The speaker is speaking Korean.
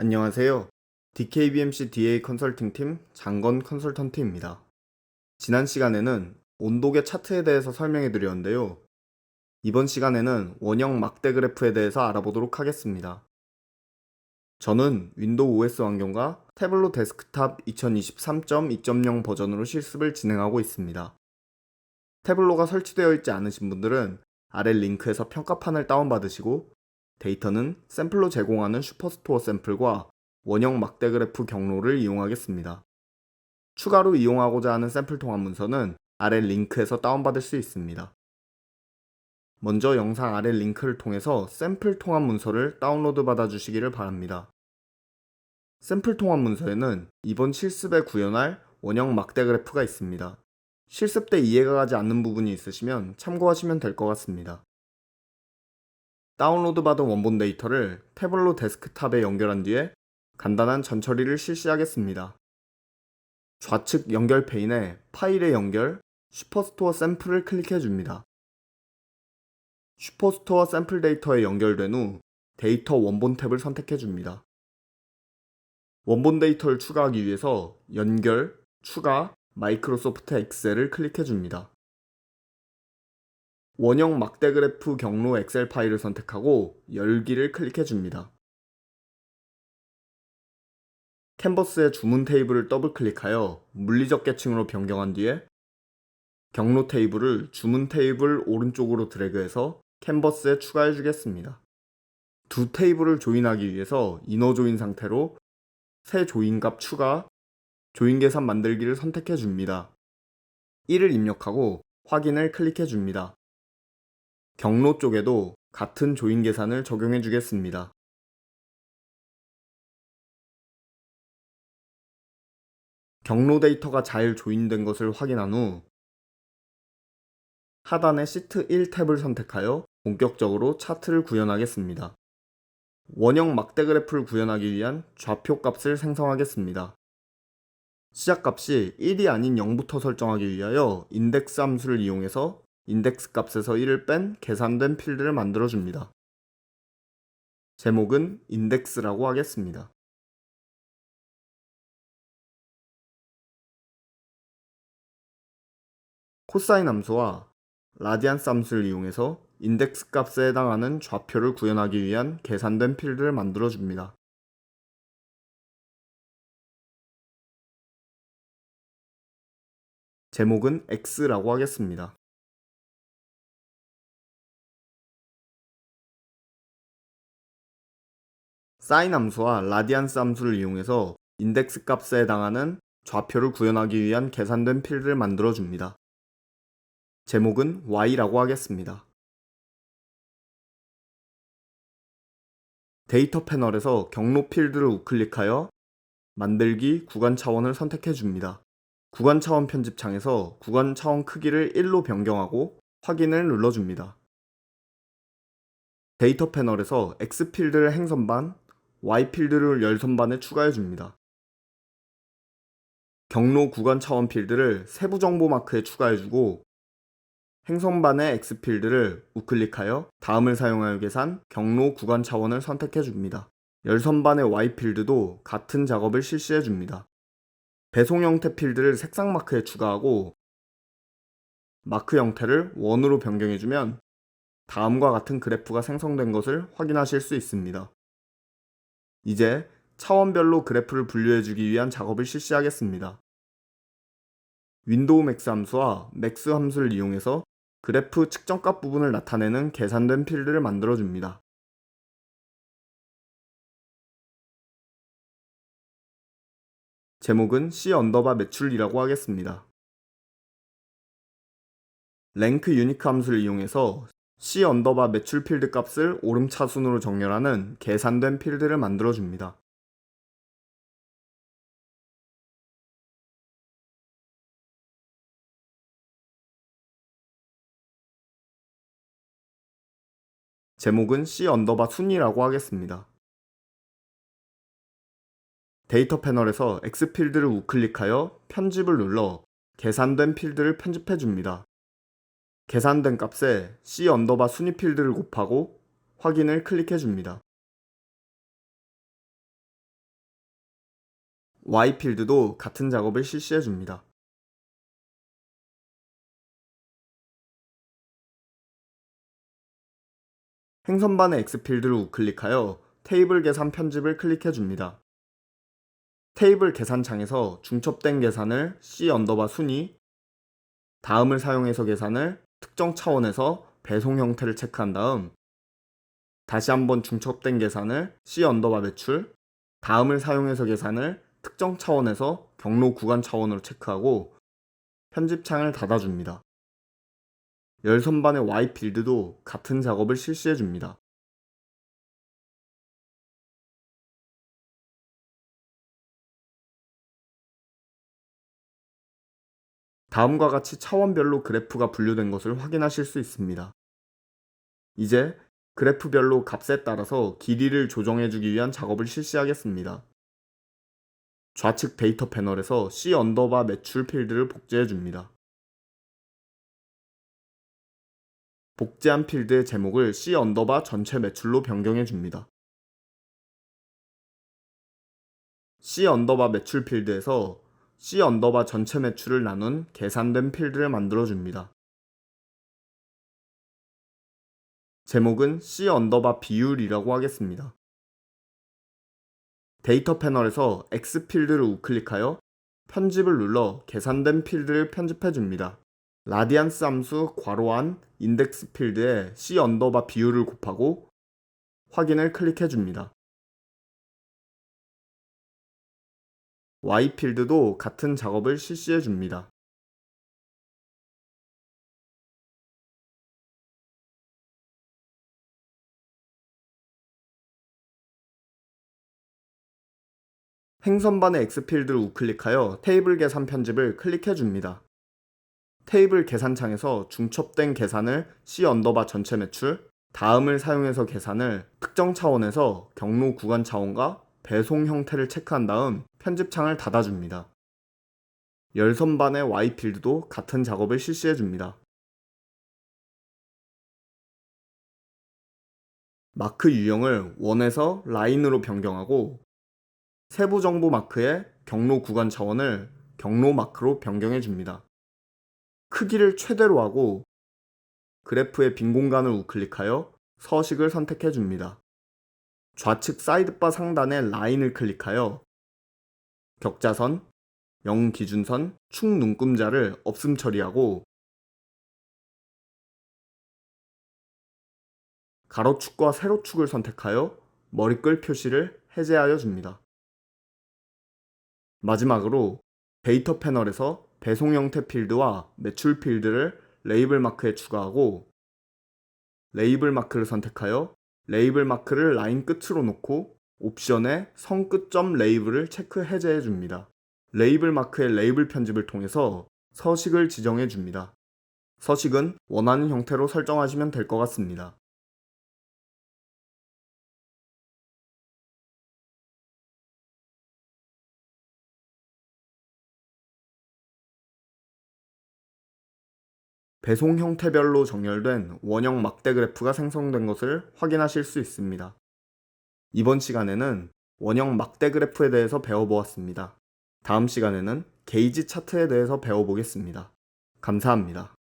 안녕하세요. DKBMC DA 컨설팅 팀 장건 컨설턴트입니다. 지난 시간에는 온도계 차트에 대해서 설명해 드렸는데요. 이번 시간에는 원형 막대 그래프에 대해서 알아보도록 하겠습니다. 저는 윈도우 OS 환경과 태블로 데스크탑 2023.2.0 버전으로 실습을 진행하고 있습니다. 태블로가 설치되어 있지 않으신 분들은 아래 링크에서 평가판을 다운받으시고 데이터는 샘플로 제공하는 슈퍼스토어 샘플과 원형 막대 그래프 경로를 이용하겠습니다. 추가로 이용하고자 하는 샘플 통합 문서는 아래 링크에서 다운받을 수 있습니다. 먼저 영상 아래 링크를 통해서 샘플 통합 문서를 다운로드 받아 주시기를 바랍니다. 샘플 통합 문서에는 이번 실습에 구현할 원형 막대 그래프가 있습니다. 실습 때 이해가 가지 않는 부분이 있으시면 참고하시면 될 것 같습니다. 다운로드 받은 원본 데이터를 태블로 데스크탑에 연결한 뒤에 간단한 전처리를 실시하겠습니다. 좌측 연결 페인에 파일의 연결, 슈퍼스토어 샘플을 클릭해 줍니다. 슈퍼스토어 샘플 데이터에 연결된 후 데이터 원본 탭을 선택해 줍니다. 원본 데이터를 추가하기 위해서 연결, 추가, 마이크로소프트 엑셀을 클릭해 줍니다. 원형 막대 그래프 경로 엑셀 파일을 선택하고 열기를 클릭해 줍니다. 캔버스의 주문 테이블을 더블 클릭하여 물리적 계층으로 변경한 뒤에 경로 테이블을 주문 테이블 오른쪽으로 드래그해서 캔버스에 추가해 주겠습니다. 두 테이블을 조인하기 위해서 이너 조인 상태로 새 조인 값 추가, 조인 계산 만들기를 선택해 줍니다. 1을 입력하고 확인을 클릭해 줍니다. 경로 쪽에도 같은 조인 계산을 적용해 주겠습니다. 경로 데이터가 잘 조인된 것을 확인한 후 하단의 시트 1 탭을 선택하여 본격적으로 차트를 구현하겠습니다. 원형 막대 그래프를 구현하기 위한 좌표 값을 생성하겠습니다. 시작 값이 1이 아닌 0부터 설정하기 위하여 인덱스 함수를 이용해서 인덱스 값에서 1을 뺀 계산된 필드를 만들어 줍니다. 제목은 인덱스라고 하겠습니다. 코사인 함수와 라디안스 함수를 이용해서 인덱스 값에 해당하는 좌표를 구현하기 위한 계산된 필드를 만들어 줍니다. 제목은 x라고 하겠습니다. 사인 함수와 라디안스 함수를 이용해서 인덱스 값에 해당하는 좌표를 구현하기 위한 계산된 필드를 만들어 줍니다. 제목은 y라고 하겠습니다. 데이터 패널에서 경로 필드를 우클릭하여 만들기 구간 차원을 선택해 줍니다. 구간 차원 편집창에서 구간 차원 크기를 1로 변경하고 확인을 눌러줍니다. 데이터 패널에서 X 필드를 행선반, Y 필드를 열선반에 추가해 줍니다. 경로 구간 차원 필드를 세부 정보 마크에 추가해 주고 행선반의 X 필드를 우클릭하여 다음을 사용하여 계산 경로 구간 차원을 선택해 줍니다. 열선반의 Y 필드도 같은 작업을 실시해 줍니다. 배송 형태 필드를 색상 마크에 추가하고 마크 형태를 원으로 변경해 주면 다음과 같은 그래프가 생성된 것을 확인하실 수 있습니다. 이제 차원별로 그래프를 분류해주기 위한 작업을 실시하겠습니다. 윈도우 맥스 함수와 맥스 함수를 이용해서 그래프 측정값 부분을 나타내는 계산된 필드를 만들어줍니다. 제목은 C 언더바 매출이라고 하겠습니다. 랭크 유니크 함수를 이용해서 C 언더바 매출 필드 값을 오름차순으로 정렬하는 계산된 필드를 만들어줍니다. 제목은 C 언더바 순위라고 하겠습니다. 데이터 패널에서 X 필드를 우클릭하여 편집을 눌러 계산된 필드를 편집해 줍니다. 계산된 값에 C 언더바 순위 필드를 곱하고 확인을 클릭해 줍니다. Y 필드도 같은 작업을 실시해 줍니다. 행선반의 X 필드를 우클릭하여 테이블 계산 편집을 클릭해 줍니다. 테이블 계산창에서 중첩된 계산을 C 언더바 순위, 다음을 사용해서 계산을 특정 차원에서 배송 형태를 체크한 다음 다시 한번 중첩된 계산을 C 언더바 매출, 다음을 사용해서 계산을 특정 차원에서 경로 구간 차원으로 체크하고 편집창을 닫아줍니다. 열선반의 Y 필드도 같은 작업을 실시해 줍니다. 다음과 같이 차원별로 그래프가 분류된 것을 확인하실 수 있습니다. 이제 그래프별로 값에 따라서 길이를 조정해주기 위한 작업을 실시하겠습니다. 좌측 데이터 패널에서 C 언더바 매출 필드를 복제해 줍니다. 복제한 필드의 제목을 C 언더바 전체 매출로 변경해 줍니다. C 언더바 매출 필드에서 C 언더바 전체 매출을 나눈 계산된 필드를 만들어 줍니다. 제목은 C 언더바 비율이라고 하겠습니다. 데이터 패널에서 X 필드를 우클릭하여 편집을 눌러 계산된 필드를 편집해 줍니다. 라디안스 함수 괄호 안 인덱스 필드에 C 언더바 비율을 곱하고 확인을 클릭해 줍니다. Y 필드도 같은 작업을 실시해 줍니다. 행선반의 X 필드를 우클릭하여 테이블 계산 편집을 클릭해 줍니다. 테이블 계산창에서 중첩된 계산을 C 언더바 전체 매출, 다음을 사용해서 계산을 특정 차원에서 경로 구간 차원과 배송 형태를 체크한 다음 편집창을 닫아줍니다. 열선반의 Y 필드도 같은 작업을 실시해 줍니다. 마크 유형을 원에서 라인으로 변경하고 세부 정보 마크의 경로 구간 차원을 경로 마크로 변경해 줍니다. 크기를 최대로 하고 그래프의 빈 공간을 우클릭하여 서식을 선택해 줍니다. 좌측 사이드바 상단의 라인을 클릭하여 격자선, 0 기준선, 축 눈금자를 없음 처리하고 가로축과 세로축을 선택하여 머리끌 표시를 해제하여 줍니다. 마지막으로 데이터 패널에서 배송 형태 필드와 매출 필드를 레이블 마크에 추가하고 레이블 마크를 선택하여 레이블 마크를 라인 끝으로 놓고 옵션에 성끝점 레이블을 체크 해제해 줍니다. 레이블 마크의 레이블 편집을 통해서 서식을 지정해 줍니다. 서식은 원하는 형태로 설정하시면 될 것 같습니다. 배송 형태별로 정렬된 원형 막대 그래프가 생성된 것을 확인하실 수 있습니다. 이번 시간에는 원형 막대 그래프에 대해서 배워보았습니다. 다음 시간에는 게이지 차트에 대해서 배워보겠습니다. 감사합니다.